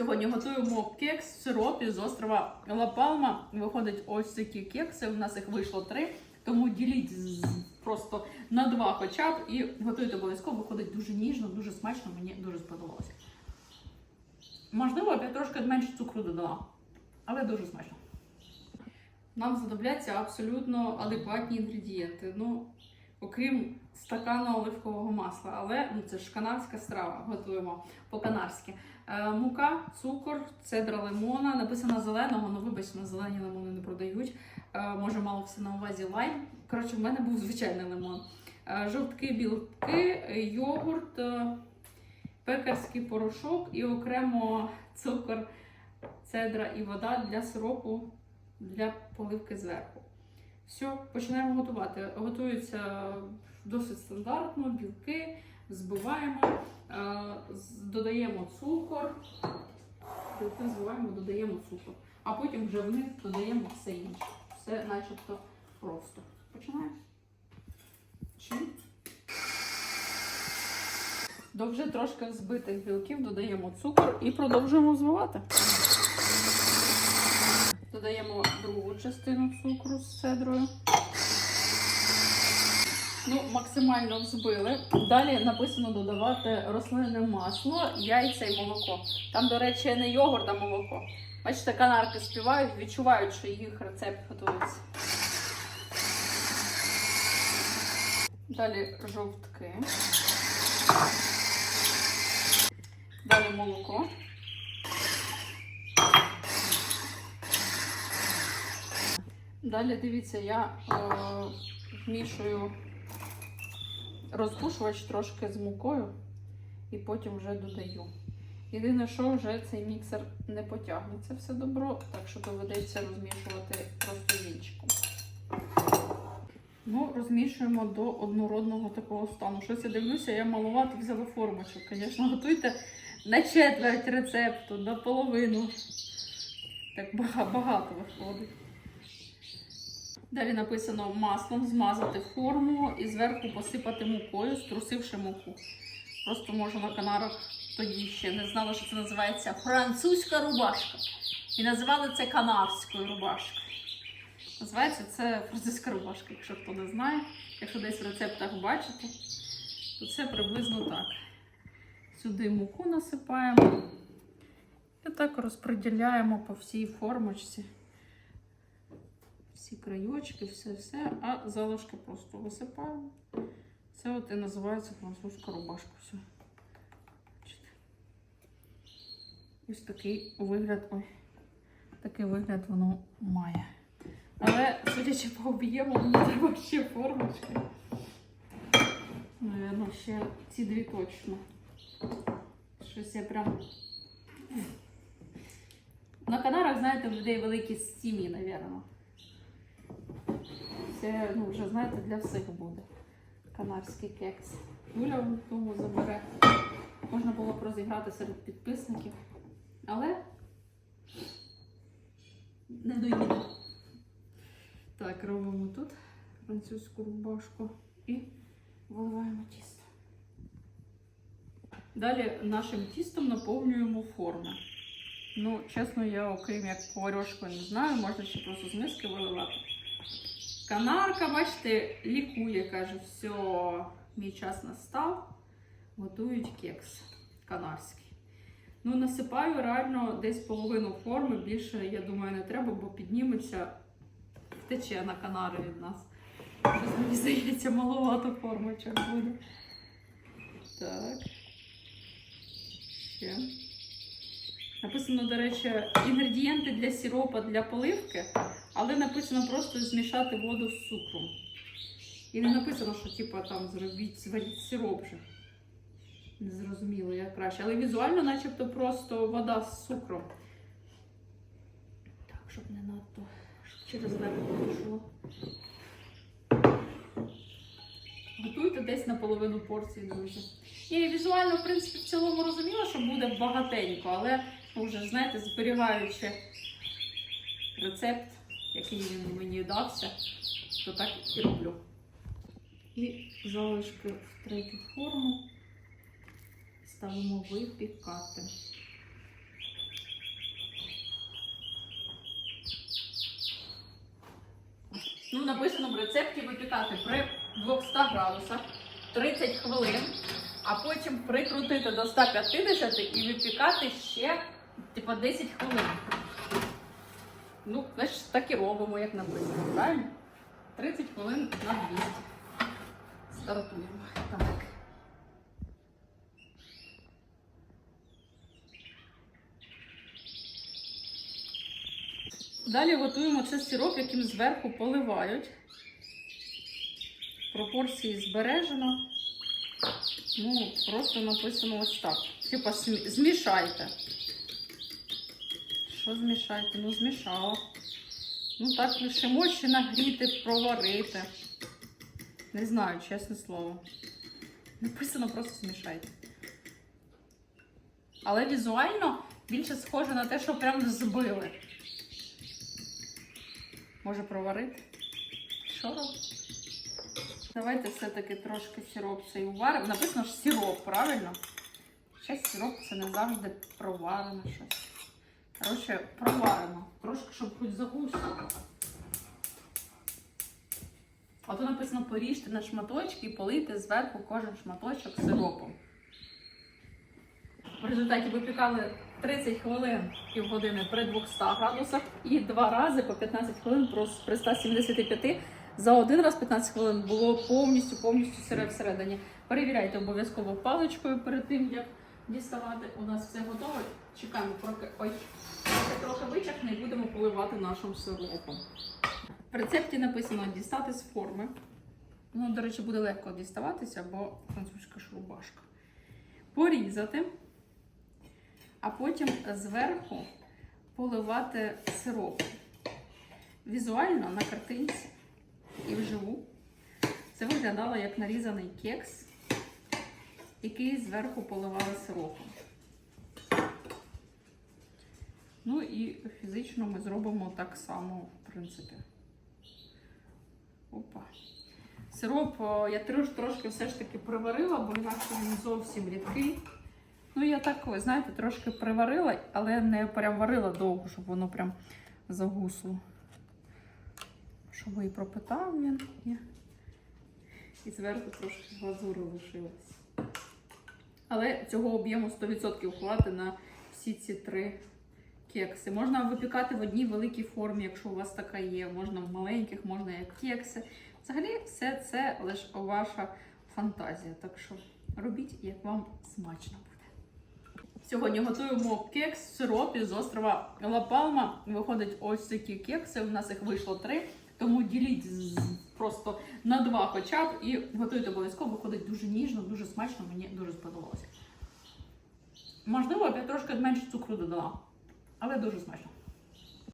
Сьогодні готуємо кекс в сиропі з острова Ла Палма. Виходить ось такі кекси. У нас їх вийшло три. Тому діліть просто на два хоча б і готуйте обов'язково. Виходить дуже ніжно, дуже смачно. Мені дуже сподобалося. Можливо, я трошки менше цукру додала, але дуже смачно. Нам знадобляться абсолютно адекватні інгредієнти. Ну, окрім стакана оливкового масла, але ну, це ж канадська страва, готуємо по-канарськи. Е, мука, цукор, цедра лимона. Написано зеленого, але вибачте, на зелені лимони не продають. Е, може, мало все на увазі лайм. Коротше, в мене був звичайний лимон. Е, жовтки, білки, йогурт, е, пекарський порошок і окремо цукор, цедра і вода для сиропу для поливки зверху. Все, починаємо готувати. Готується досить стандартно, білки, збиваємо, е, додаємо цукор, білки збиваємо, додаємо цукор, а потім вже вниз додаємо все інше. Все начебто просто. Починаємо. Чи? До вже трошки збитих білків додаємо цукор і продовжуємо збивати. Додаємо другу частину цукру з цедрою. Ну, максимально взбили. Далі написано додавати рослинне масло, яйця і молоко. Там, до речі, не йогурт, а молоко. Бачите, канарки співають, відчувають, що їх рецепт готується. Далі жовтки. Далі молоко. Далі дивіться, я е, вмішую розпушувач трошки з мукою і потім вже додаю. Єдине, що вже цей міксер не потягне це все добро, так що доведеться розмішувати просто вінчиком. Ну, розмішуємо до однородного такого стану. Щось я дивлюся, я малувати взяла формочок. Звісно, готуйте на четверть рецепту, на половину. Так багато виходить. Далі написано маслом змазати форму і зверху посипати мукою, струсивши муку. Просто може на канарах тоді ще не знали, що це називається французька рубашка. І називали це канарською рубашкою. Називається це французька рубашка, якщо хто не знає. Якщо десь в рецептах бачите, то це приблизно так. Сюди муку насипаємо і так розподіляємо по всій формочці всі краєчки, все-все, а залишки просто висипаємо. Це от і називається французька рубашка. Все. Ось такий вигляд, ой, такий вигляд воно має. Але, судячи по об'єму, мені треба ще формочки. Наверно, ще ці дві точно. Щось я прям. На Канарах, знаєте, в людей великі сім'ї, напевно. Це, ну, вже знаєте, для всіх буде. Канарський кекс. Юля в тому забере. Можна було б розіграти серед підписників. Але не доїде. Так, робимо тут французьку рубашку і виливаємо тісто. Далі нашим тістом наповнюємо форми. Ну, чесно, я, окрім як поварьошкою, не знаю, можна ще просто з миски виливати. Канарка, бачите, лікує, каже, все, мій час настав. Готують кекс канарський. Ну, насипаю реально десь половину форми, більше, я думаю, не треба, бо підніметься, втече на канари від нас. Щось мені здається, маловато формочок буде. Так. Ще. Написано, до речі, інгредієнти для сиропа для поливки, але написано просто змішати воду з цукром. І не написано, що типу, там зробіть, зваріть сироп же. Не зрозуміло, як краще. Але візуально, начебто, просто вода з цукром. Так, щоб не надто щоб через верх пішло. Готуйте десь наполовину порції, друзі. І візуально, в принципі, в цілому розуміла, що буде багатенько, але уже, знаєте, зберігаючи рецепт, який він мені дався, то так і роблю. І залишки в третю форму ставимо випікати. Ну, Написано в рецепті випікати при 200 градусах 30 хвилин, а потім прикрутити до 150 і випікати ще типа 10 хвилин. Ну, значить, так і робимо, як написано, правильно? 30 хвилин на 200. Стартуємо. Так. Далі готуємо це сироп, яким зверху поливають. Пропорції збережено. Ну, просто написано ось так. Типа змішайте. Що змішайте? Ну, змішала. Ну так лишимо ще нагріти, проварити. Не знаю, чесне слово. Написано просто змішайте. Але візуально більше схоже на те, що прям збили. Може проварити? Що робити? Давайте все-таки трошки сироп цей уваримо. Написано ж сироп, правильно? Ще сироп це не завжди проварене щось. Коротше, проваримо. Трошки, щоб хоч загусло. А тут написано поріжте на шматочки і полийте зверху кожен шматочок сиропом. В результаті випікали 30 хвилин півгодини при 200 градусах і два рази по 15 хвилин при 175. За один раз 15 хвилин було повністю повністю сире всередині. Перевіряйте обов'язково паличкою перед тим, як діставати. У нас все готове. Чекаємо, поки ой, і будемо поливати нашим сиропом. В рецепті написано дістати з форми. Ну, до речі, буде легко діставатися, бо французька шрубашка. Порізати, а потім зверху поливати сиропом. Візуально на картинці і вживу це виглядало як нарізаний кекс, який зверху поливали сиропом. Ну і фізично ми зробимо так само, в принципі. Опа. Сироп я трош, трошки все ж таки приварила, бо інакше він зовсім рідкий. Ну, я так, ви знаєте, трошки приварила, але не прям варила довго, щоб воно прям загусло. Щоб і пропитав він. І, зверху трошки глазури лишилось. Але цього об'єму 100% хватить на всі ці три кекси. Можна випікати в одній великій формі, якщо у вас така є. Можна в маленьких, можна як кекси. Взагалі, все це лише ваша фантазія. Так що робіть, як вам смачно буде. Сьогодні готуємо кекс в сиропі з острова Ла Палма. Виходить ось такі кекси. У нас їх вийшло три. Тому діліть просто на два хоча б і готуйте обов'язково. Виходить дуже ніжно, дуже смачно. Мені дуже сподобалося. Можливо, я трошки менше цукру додала, але дуже смачно.